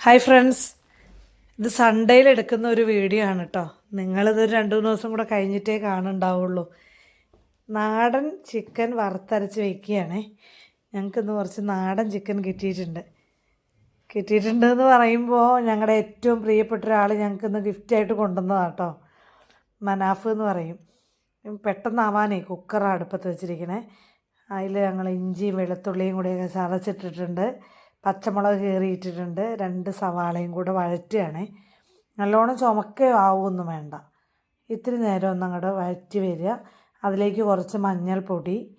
Hi friends ഇത് സൺഡേയിൽ എടുക്കുന്ന ഒരു വീഡിയോ ആണ് കേട്ടോ നിങ്ങളിത് രണ്ട് മൂന്ന് ദിവസം കൂടെ കഴിഞ്ഞിട്ടേ കാണുന്നുണ്ടാവുള്ളൂ. നാടൻ ചിക്കൻ വറുത്തരച്ച് വയ്ക്കുകയാണേ ഞങ്ങൾക്കിന്ന് കുറച്ച് നാടൻ ചിക്കൻ കിട്ടിയിട്ടുണ്ട്. കിട്ടിയിട്ടുണ്ട് എന്ന് പറയുമ്പോൾ ഞങ്ങളുടെ ഏറ്റവും പ്രിയപ്പെട്ട ഒരാൾ ഞങ്ങൾക്കിന്ന് ഗിഫ്റ്റായിട്ട് കൊണ്ടുവന്നതാണ് കേട്ടോ മനാഫ് എന്ന് പറയും. പെട്ടെന്നാവാനേ കുക്കറാണ് അടുപ്പത്ത് വെച്ചിരിക്കണേ. അതിൽ ഞങ്ങൾ ഇഞ്ചിയും വെളുത്തുള്ളിയും കൂടെയൊക്കെ ചതച്ചിട്ടിട്ടുണ്ട്. പച്ചമുളക് കീറിയിട്ടിട്ടുണ്ട്. രണ്ട് സവാളയും കൂടെ വഴറ്റുകയാണ്. നല്ലോണം ചുമക്ക ആവുമൊന്നും വേണ്ട. ഇത്തിരി നേരം ഒന്ന് അങ്ങോട്ട് വഴറ്റി വരിക. അതിലേക്ക് കുറച്ച് മഞ്ഞൾപ്പൊടി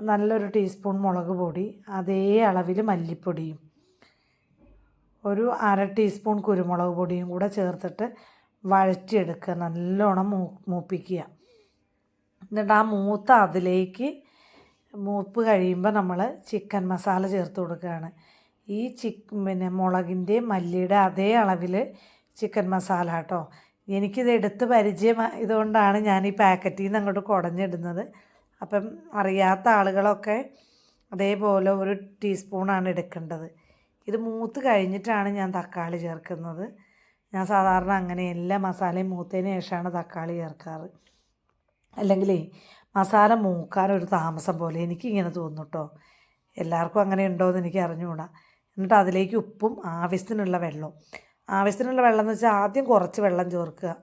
നല്ലൊരു ടീസ്പൂൺ മുളക് പൊടി അതേ അളവിൽ മല്ലിപ്പൊടിയും ഒരു അര ടീസ്പൂൺ കുരുമുളക് പൊടിയും കൂടെ ചേർത്തിട്ട് വഴറ്റിയെടുക്കുക. നല്ലോണം മൂ മൂപ്പിക്കുക. എന്നിട്ട് ആ മൂത്ത അതിലേക്ക് മൂപ്പ് കഴിയുമ്പോൾ നമ്മൾ ചിക്കൻ മസാല ചേർത്ത് കൊടുക്കുകയാണ്. ഈ ചിക്ക് പിന്നെ മുളകിന്റെ മല്ലിയുടെ അതേ അളവിൽ ചിക്കൻ മസാല കേട്ടോ. എനിക്കിത് എടുത്ത് പരിചയം ഇതുകൊണ്ടാണ് ഞാൻ ഈ പാക്കറ്റിൽ നിന്ന് അങ്ങോട്ട് കുടഞ്ഞിടുന്നത്. അപ്പം അറിയാത്ത ആളുകളൊക്കെ അതേപോലെ ഒരു ടീസ്പൂണാണ് എടുക്കേണ്ടത്. ഇത് മൂത്ത് കഴിഞ്ഞിട്ടാണ് ഞാൻ തക്കാളി ചേർക്കുന്നത്. ഞാൻ സാധാരണ അങ്ങനെ എല്ലാ മസാലയും മൂത്തതിന് ശേഷമാണ് തക്കാളി ചേർക്കാറ്. അല്ലെങ്കിലേ മസാല മൂക്കാൻ ഒരു താമസം പോലെ എനിക്കിങ്ങനെ തോന്നും കേട്ടോ. എല്ലാവർക്കും അങ്ങനെ ഉണ്ടോ എന്ന് എനിക്ക് അറിഞ്ഞുകൂടാ എന്നിട്ട് അതിലേക്ക് ഉപ്പും ആവശ്യത്തിനുള്ള വെള്ളവും. ആവശ്യത്തിനുള്ള വെള്ളം എന്ന് വെച്ചാൽ ആദ്യം കുറച്ച് വെള്ളം ചേർക്കുക.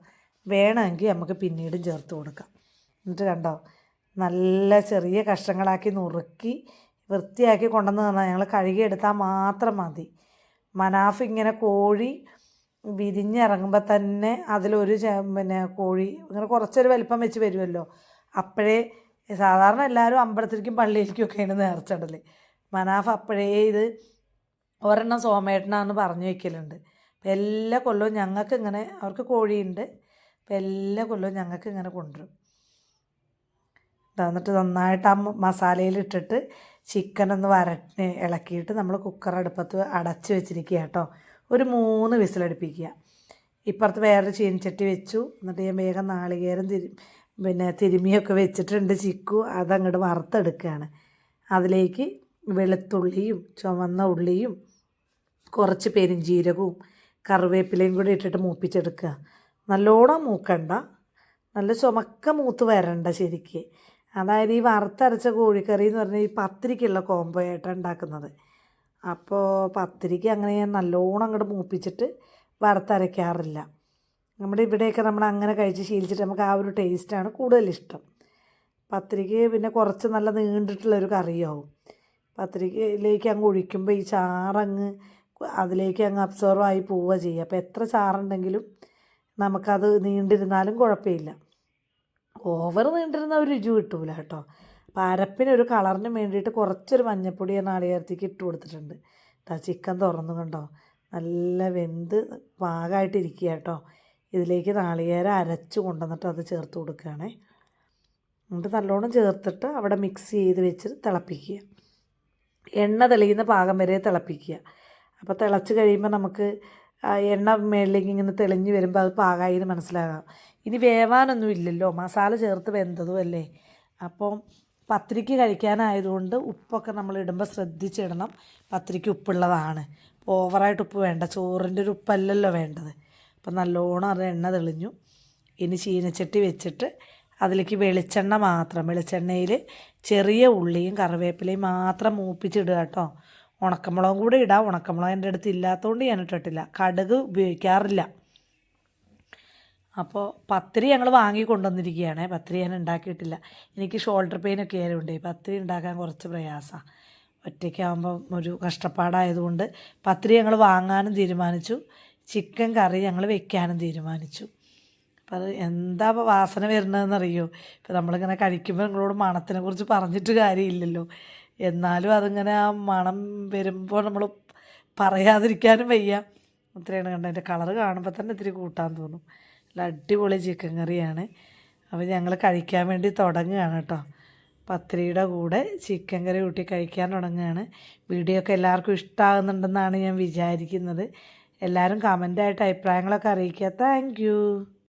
വേണമെങ്കിൽ നമുക്ക് പിന്നീടും ചേർത്ത് കൊടുക്കാം. എന്നിട്ട് കണ്ടോ? നല്ല ചെറിയ കഷ്ണങ്ങളാക്കി നുറുക്കി വൃത്തിയാക്കി കൊണ്ടുവന്ന് തന്നാൽ ഞങ്ങൾ കഴുകിയെടുത്താൽ മാത്രം മതി. മനാഫ് ഇങ്ങനെ കോഴി വിരിഞ്ഞിറങ്ങുമ്പോൾ തന്നെ അതിലൊരു പിന്നെ കോഴി ഇങ്ങനെ കുറച്ചൊരു വലിപ്പം വെച്ച് വരുമല്ലോ അപ്പോഴേ സാധാരണ എല്ലാവരും അമ്പലത്തിലേക്കും പള്ളിയിലേക്കും ഒക്കെയാണ് നേർച്ചിടൽ മനാഫ് അപ്പോഴേ ഇത് ഒരെണ്ണം സോമേട്ടനാന്ന് പറഞ്ഞു വയ്ക്കലുണ്ട് അപ്പം എല്ലാ കൊല്ലവും ഞങ്ങൾക്ക് ഇങ്ങനെ അവർക്ക് കോഴിയുണ്ട്. അപ്പം എല്ലാ കൊല്ലവും ഞങ്ങൾക്ക് ഇങ്ങനെ കൊണ്ടുവരും എന്നിട്ട് നന്നായിട്ട് ആ മസാലയിലിട്ടിട്ട് ചിക്കൻ ഒന്ന് വരട്ടി ഇളക്കിയിട്ട് നമ്മൾ കുക്കർ അടുപ്പത്ത് അടച്ച് വെച്ചിരിക്കുക കേട്ടോ. ഒരു മൂന്ന് വിസിലടുപ്പിക്കുക ഇപ്പുറത്ത് വേറൊരു ചീനിച്ചട്ടി വെച്ചു. എന്നിട്ട് ഞാൻ വേഗം നാളികേരം തിരി പിന്നെ തിരുമിയൊക്കെ വെച്ചിട്ടുണ്ട് ചിക്കു. അതങ്ങോട്ട് വറുത്തെടുക്കുകയാണ്. അതിലേക്ക് വെളുത്തുള്ളിയും ചുവന്ന ഉള്ളിയും കുറച്ച് പെരിഞ്ജീരകവും കറിവേപ്പിലയും കൂടി ഇട്ടിട്ട് മൂപ്പിച്ചെടുക്കുക. നല്ലോണം മൂക്കണ്ട. നല്ല ചുമക്ക മൂത്ത് വരണ്ട ശരിക്ക്. അതായത് ഈ വറുത്തരച്ച കോഴിക്കറി എന്ന് പറഞ്ഞാൽ ഈ പത്തിരിക്കുള്ള കോംബോ ആയിട്ടാണ് ഉണ്ടാക്കുന്നത്. അപ്പോൾ പത്തിരിക്ക് അങ്ങനെ ഞാൻ നല്ലോണം അങ്ങോട്ട് മൂപ്പിച്ചിട്ട് വറുത്തരയ്ക്കാറില്ല. നമ്മുടെ ഇവിടെയൊക്കെ നമ്മൾ അങ്ങനെ കഴിച്ച് ശീലിച്ചിട്ട് നമുക്ക് ആ ഒരു ടേസ്റ്റാണ് കൂടുതൽ ഇഷ്ടം പത്തിരിക്ക് പിന്നെ കുറച്ച് നല്ല നീണ്ടിട്ടുള്ളൊരു കറിയാവും. പത്തിരിക്കയിലേക്ക് അങ്ങ് ഒഴിക്കുമ്പോൾ ഈ ചാറങ്ങ് അതിലേക്ക് അങ്ങ് അബ്സോർവ് ആയി പോവുക ചെയ്യുക. അപ്പോൾ എത്ര ചാറുണ്ടെങ്കിലും നമുക്കത് നീണ്ടിരുന്നാലും കുഴപ്പമില്ല. ഓവർ നീണ്ടിരുന്ന ഒരു രുചി കിട്ടൂല കേട്ടോ. അപ്പോൾ അരപ്പിന് ഒരു കളറിന് വേണ്ടിയിട്ട് കുറച്ചൊരു മഞ്ഞപ്പൊടി നാളികേരത്തേക്ക് ഇട്ട് കൊടുത്തിട്ടുണ്ട്. കേട്ടോ ചിക്കൻ തുറന്നു കണ്ടോ? നല്ല വെന്ത് പാകമായിട്ടിരിക്കുക കേട്ടോ. ഇതിലേക്ക് നാളികേരം അരച്ച് കൊണ്ടുവന്നിട്ട് അത് ചേർത്ത് കൊടുക്കുകയാണേ. എന്നിട്ട് നല്ലോണം ചേർത്തിട്ട് അവിടെ മിക്സ് ചെയ്ത് വെച്ച് തിളപ്പിക്കുക. എണ്ണ തെളിയുന്ന പാകം വരെ തിളപ്പിക്കുക. അപ്പോൾ തിളച്ച് കഴിയുമ്പോൾ നമുക്ക് എണ്ണ മേളിലേക്ക് ഇങ്ങനെ തെളിഞ്ഞ് വരുമ്പോൾ അത് പാകമായി എന്ന് മനസ്സിലാകാം. ഇനി വേവാനൊന്നും ഇല്ലല്ലോ മസാല ചേർത്ത് വെന്തതും അല്ലേ? അപ്പോൾ പത്രിക്ക് കഴിക്കാനായതുകൊണ്ട് ഉപ്പൊക്കെ നമ്മൾ ഇടുമ്പോൾ ശ്രദ്ധിച്ചിടണം. പത്രിക്ക് ഉപ്പുള്ളതാണ്. അപ്പോൾ ഓവറായിട്ട് ഉപ്പ് വേണ്ട ചോറിന്റെ ഒരു ഉപ്പല്ലല്ലോ വേണ്ടത്. അപ്പം നല്ലോണം അത് എണ്ണ തെളിഞ്ഞു. ഇനി ചീനച്ചട്ടി വെച്ചിട്ട് അതിലേക്ക് വെളിച്ചെണ്ണ മാത്രം. വെളിച്ചെണ്ണയിൽ ചെറിയ ഉള്ളിയും കറിവേപ്പിലയും മാത്രം മൂപ്പിച്ചിടുക കേട്ടോ. ഉണക്കമുളകും കൂടെ ഇടാം. ഉണക്കമുളക് എന്റെ അടുത്ത് ഇല്ലാത്തതുകൊണ്ട് ഞാൻ ഇട്ടിട്ടില്ല. കടുക് ഉപയോഗിക്കാറില്ല. അപ്പോൾ പത്തിരി ഞങ്ങൾ വാങ്ങി കൊണ്ടുവന്നിരിക്കുകയാണ്. പത്തിരി ഞാൻ ഉണ്ടാക്കിയിട്ടില്ല. എനിക്ക് ഷോൾഡർ പെയിനൊക്കെ ആയതുകൊണ്ട് പത്തിരി ഉണ്ടാക്കാൻ കുറച്ച് പ്രയാസമാണ് ഒറ്റയ്ക്കാകുമ്പം ഒരു കഷ്ടപ്പാടായതുകൊണ്ട് പത്തിരി ഞങ്ങൾ വാങ്ങാനും തീരുമാനിച്ചു. ചിക്കൻ കറി ഞങ്ങൾ വെക്കാനും തീരുമാനിച്ചു. അപ്പം അത് എന്താ ഇപ്പോൾ വാസന വരുന്നതെന്നറിയോ? ഇപ്പം നമ്മളിങ്ങനെ കഴിക്കുമ്പോൾ നിങ്ങളോട് മണത്തിനെ കുറിച്ച് പറഞ്ഞിട്ട് കാര്യമില്ലല്ലോ. എന്നാലും അതിങ്ങനെ ആ മണം വരുമ്പോൾ നമ്മൾ പറയാതിരിക്കാനും വയ്യ. അത്രയാണ് കണ്ടത്. അതിന്റെ കളറ് കാണുമ്പോൾ തന്നെ ഇത്തിരി കൂട്ടാൻ തോന്നും. നല്ല അടിപൊളി ചിക്കൻ കറിയാണ്. അപ്പോൾ ഞങ്ങൾ കഴിക്കാൻ വേണ്ടി തുടങ്ങുകയാണ് കേട്ടോ. പത്തിരിയുടെ കൂടെ ചിക്കൻ കറി കൂട്ടി കഴിക്കാൻ തുടങ്ങുകയാണ്. വീഡിയോ ഒക്കെ എല്ലാവർക്കും ഇഷ്ടമാകുന്നുണ്ടെന്നാണ് ഞാൻ വിചാരിക്കുന്നത്. എല്ലാവരും കമന്റായിട്ട് അഭിപ്രായങ്ങളൊക്കെ അറിയിക്കുക. താങ്ക്